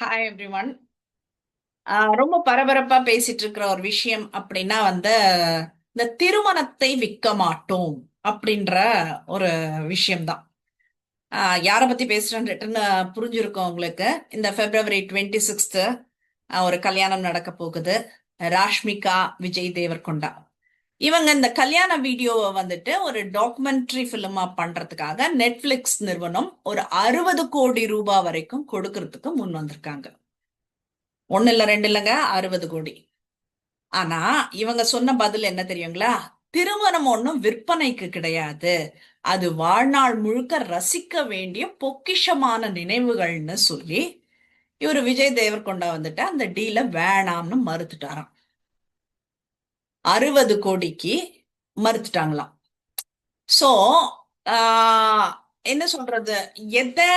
Hi everyone ரொம்ப பரபரப்பா பேசிட்டு இருக்கிற ஒரு விஷயம் அப்படின்னா வந்து இந்த திருமணத்தை விற்க மாட்டோம் அப்படின்ற ஒரு விஷயம்தான். ஆஹ் யாரை பத்தி பேசுறேன்னு புரிஞ்சிருக்கோம் உங்களுக்கு. இந்த பிப்ரவரி டுவெண்ட்டி சிக்ஸ்த்து ஒரு கல்யாணம் நடக்க போகுது. ராஷ்மிகா விஜய் தேவர்கொண்டா. இவங்க இந்த கல்யாண வீடியோவை வந்துட்டு ஒரு டாக்குமெண்ட்ரி ஃபிலிமா பண்றதுக்காக நெட்ஃபிளிக்ஸ் நிறுவனம் ஒரு அறுபது கோடி ரூபாய் வரைக்கும் கொடுக்கறதுக்கு முன் வந்திருக்காங்க. ஒன்னு இல்ல ரெண்டு இல்லைங்க அறுபது கோடி. ஆனா இவங்க சொன்ன பதில் என்ன தெரியுங்களா? திருமணம் ஒன்றும் விற்பனைக்கு கிடையாது. அது வாழ்நாள் முழுக்க ரசிக்க வேண்டிய பொக்கிஷமான நினைவுகள்னு சொல்லி இவர் விஜய் தேவர்கொண்டா வந்துட்டு அந்த டீல வேணாம்னு மறுத்துட்டாராம். அறுபது கோடிக்கு மறுத்துட்டாங்களாம். சோ என்ன சொல்றது? எதை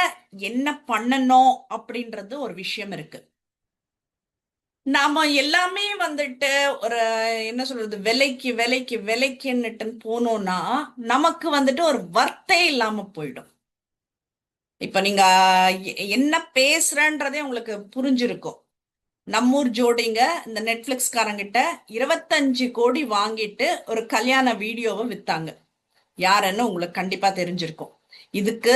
என்ன பண்ணணும் அப்படின்றது ஒரு விஷயம் இருக்கு. நாம எல்லாமே வந்துட்டு ஒரு என்ன சொல்றது? விலைக்கு விலைக்கு விலைக்குன்னுட்டு போனோம்னா நமக்கு வந்துட்டு ஒரு வர்த்தே இல்லாம போயிடும். இப்ப நீங்க என்ன பேசுறன்றதே உங்களுக்கு புரிஞ்சிருக்கும். நம்மூர் ஜோடிங்க இந்த நெட்ஃப்ளிக்ஸ்காரங்கிட்ட இருபத்தஞ்சு கோடி வாங்கிட்டு ஒரு கல்யாண வீடியோவை வித்தாங்க. யாருன்னு உங்களுக்கு கண்டிப்பா தெரிஞ்சிருக்கும். இதுக்கு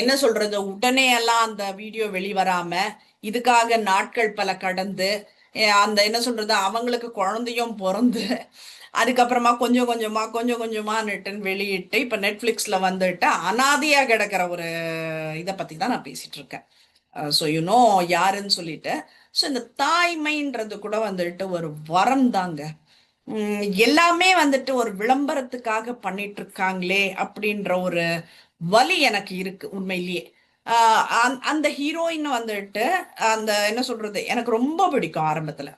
என்ன சொல்றது உடனே எல்லாம் அந்த வீடியோ வெளிவராம இதுக்காக நாட்கள் பல கடந்து அந்த என்ன சொல்றது அவங்களுக்கு குழந்தையும் பிறந்து அதுக்கப்புறமா கொஞ்சம் கொஞ்சமா கொஞ்சம் கொஞ்சமா நெட்டன் வெளியிட்டு இப்ப நெட்ஃபிளிக்ஸ்ல வந்துட்டு அனாதியா கிடக்கிற ஒரு இதை பத்தி தான் நான் பேசிட்டு இருக்கேன். ஸோ யூனோ யாருன்னு சொல்லிட்டு. ஸோ இந்த தாய்மைன்றது கூட வந்துட்டு ஒரு வரம் தாங்க. எல்லாமே வந்துட்டு ஒரு விளம்பரத்துக்காக பண்ணிட்டு இருக்காங்களே அப்படின்ற ஒரு வலி எனக்கு இருக்கு உண்மையிலேயே. அந்த ஹீரோயின் வந்துட்டு அந்த என்ன சொல்றது எனக்கு ரொம்ப பிடிக்கும் ஆரம்பத்துல.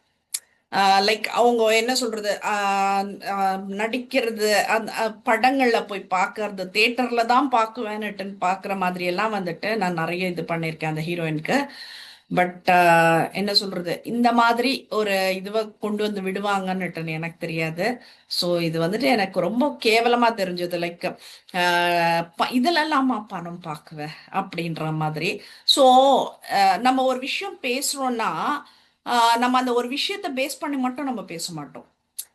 லைக் அவங்க என்ன சொல்றது? நடிக்கிறது அந்த படங்கள்ல போய் பார்க்கறது தேட்டர்ல தான் பார்க்குவேன்னுட்டு பார்க்குற மாதிரி எல்லாம் வந்துட்டு நான் நிறைய இது பண்ணியிருக்கேன் அந்த ஹீரோயினுக்கு. பட் என்ன சொல்றது? இந்த மாதிரி ஒரு இதுவை கொண்டு வந்து விடுவாங்கன்னுட்டு எனக்கு தெரியாது. ஸோ இது வந்துட்டு எனக்கு ரொம்ப கேவலமா தெரிஞ்சது. லைக் இதுலலாமா பணம் பார்க்குவேன் அப்படின்ற மாதிரி. ஸோ நம்ம ஒரு விஷயம் பேசுறோம்னா நம்ம அந்த ஒரு விஷயத்த பேஸ் பண்ணி மட்டும் நம்ம பேச மாட்டோம்.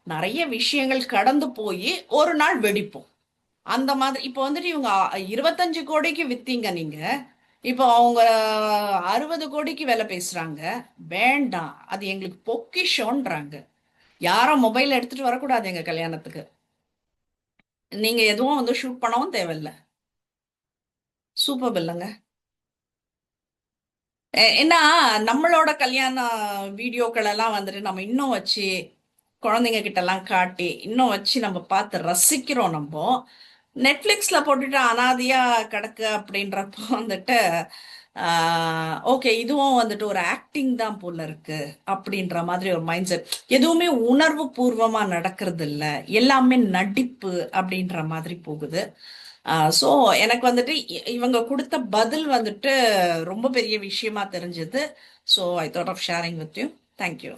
நிறைய விஷயங்கள் கடந்து போய் ஒரு நாள் வெடிப்போம். அந்த மாதிரி இப்போ வந்துட்டு இவங்க இருபத்தஞ்சு கோடிக்கு வித்தீங்க நீங்க. இப்போ அவங்க அறுபது கோடிக்கு வேலை பேசுறாங்க. வேண்டாம் அது எங்களுக்கு பொக்கிஷோன்றாங்க. யாரும் மொபைல் எடுத்துட்டு வரக்கூடாது எங்க கல்யாணத்துக்கு. நீங்க எதுவும் வந்து ஷூட் பண்ணவும் தேவையில்ல. சூப்பர் இல்லைங்க ஏன்னா நம்மளோட கல்யாண வீடியோக்கள் எல்லாம் வந்துட்டு நம்ம இன்னும் வச்சு குழந்தைங்க கிட்ட எல்லாம் காட்டி இன்னும் வச்சு நம்ம பார்த்து ரசிக்கிறோம் நம்ம. நெட்ஃப்ளிக்ஸ்ல போட்டுட்டு அனாதியா கிடக்கு அப்படின்றப்போ வந்துட்டு ஓகே இதுவும் வந்துட்டு ஒரு ஆக்டிங் தான் போல இருக்கு அப்படின்ற மாதிரி ஒரு மைண்ட் செட் எதுவுமே உணர்வு பூர்வமா நடக்கிறது இல்லை எல்லாமே நடிப்பு அப்படின்ற மாதிரி போகுது. ஸோ எனக்கு வந்துட்டு இவங்க கொடுத்த பதில் வந்துட்டு ரொம்ப பெரிய விஷயமா தெரிஞ்சது. So I thought of sharing with you thank you